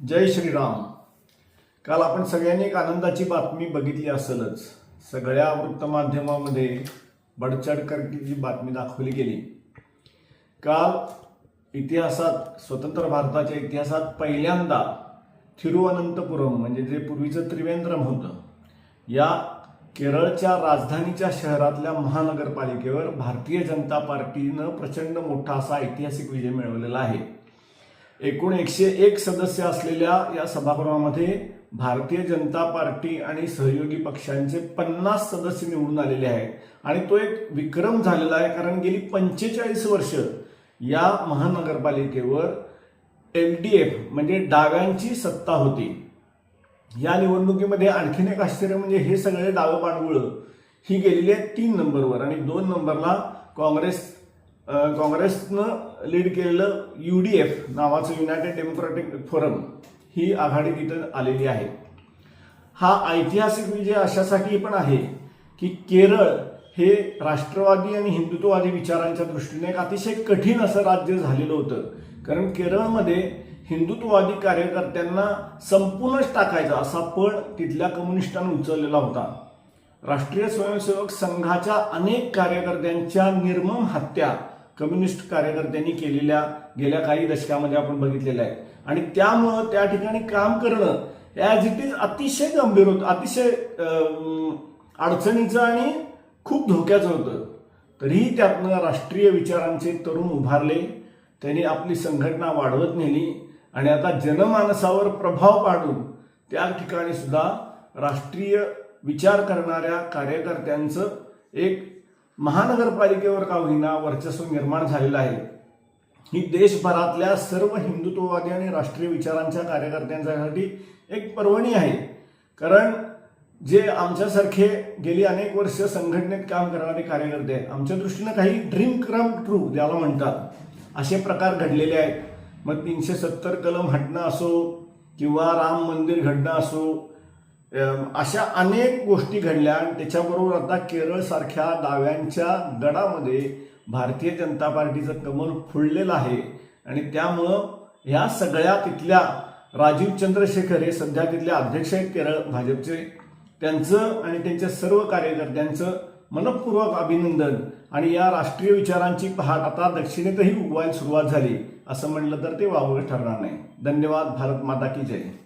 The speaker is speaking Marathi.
जय श्रीराम. काल आपण सगळ्यांनी एक आनंदाची बातमी बघितली असेलच. सगळ्या वृत्तमाध्यमामध्ये बडचडकरची बातमी दाखवली गेली काल इतिहासात स्वतंत्र भारताच्या इतिहासात पहिल्यांदा थिरुअनंतपुरम म्हणजे जे पूर्वीचं त्रिवेंद्रम होतं या केरळच्या राजधानीच्या शहरातल्या महानगरपालिकेवर भारतीय जनता पार्टीनं प्रचंड मोठा असा ऐतिहासिक विजय मिळवलेला आहे. एकूण एकशे एक सदस्य असलेल्या या सभागृहामध्ये भारतीय जनता पार्टी आणि सहयोगी पक्षांचे पन्नास सदस्य निवडून आलेले आहेत. आणि तो एक विक्रम झालेला आहे कारण गेली पंचेचाळीस वर्ष या महानगरपालिकेवर एल डी एफ म्हणजे डाव्यांची सत्ता होती. या निवडणुकीमध्ये आणखीन एक आश्चर्य म्हणजे हे सगळे डावं पाणगुळं ही गेलेली आहेत तीन नंबरवर आणि दोन नंबरला काँग्रेस काँग्रेसनं लीड केलेलं यू डी एफ नावाचं युनायटेड डेमोक्रॅटिक फोरम ही आघाडी तिथं आलेली आहे. हा ऐतिहासिक विजय अशासाठी पण आहे की केरळ हे राष्ट्रवादी आणि हिंदुत्ववादी विचारांच्या दृष्टीने एक अतिशय कठीण असं राज्य झालेलं होतं. कारण केरळमध्ये हिंदुत्ववादी कार्यकर्त्यांना संपूर्णच टाकायचा असा पळ तिथल्या कम्युनिस्टांनी उचललेला होता. राष्ट्रीय स्वयंसेवक संघाच्या अनेक कार्यकर्त्यांच्या निर्मम हत्या कम्युनिस्ट कार्यकर्त्यांनी केलेल्या गेल्या काही दशकामध्ये आपण बघितलेलं आहे. आणि त्यामुळं त्या ठिकाणी काम करणं ॲज इट इज अतिशय गंभीर होतं. अतिशय अडचणीचं आणि खूप धोक्याचं होतं. तरीही त्यातनं राष्ट्रीय विचारांचे तरुण उभारले. त्यांनी आपली संघटना वाढवत नेली. आणि आता जनमानसावर प्रभाव पाडून त्या ठिकाणी सुद्धा राष्ट्रीय विचार करणाऱ्या कार्यकर्त्यांचं एक महानगरपालिकेवर का होईना वर्चस्व निर्माण झालेलं आहे. ही देशभरातल्या सर्व हिंदुत्ववादी आणि राष्ट्रीय विचारांच्या कार्यकर्त्यांसाठी एक पर्वणी आहे. कारण जे आमच्यासारखे गेली अनेक वर्ष संघटनेत काम करणारे कार्यकर्ते आहेत आमच्या दृष्टीनं काही ड्रीम क्रम ट्रू ज्याला म्हणतात असे प्रकार घडलेले आहेत. मग तीनशे सत्तर कलम हटणं असो किंवा राम मंदिर घडणं असो अशा अनेक गोष्टी घडल्या आणि त्याच्याबरोबर आता केरळसारख्या दाव्यांच्या गडामध्ये भारतीय जनता पार्टीचं कमल फुललेलं आहे. आणि त्यामुळं ह्या सगळ्या तिथल्या राजीव चंद्रशेखर हे सध्या तिथले अध्यक्ष आहेत केरळ भाजपचे. त्यांचं आणि त्यांच्या सर्व कार्यकर्त्यांचं मनपूर्वक अभिनंदन. आणि या राष्ट्रीय विचारांची पहाट आता दक्षिणेतही उगवायला सुरुवात झाली. असं म्हणलं तर ते वावगं ठरणार नाही. धन्यवाद. भारत माता की जय.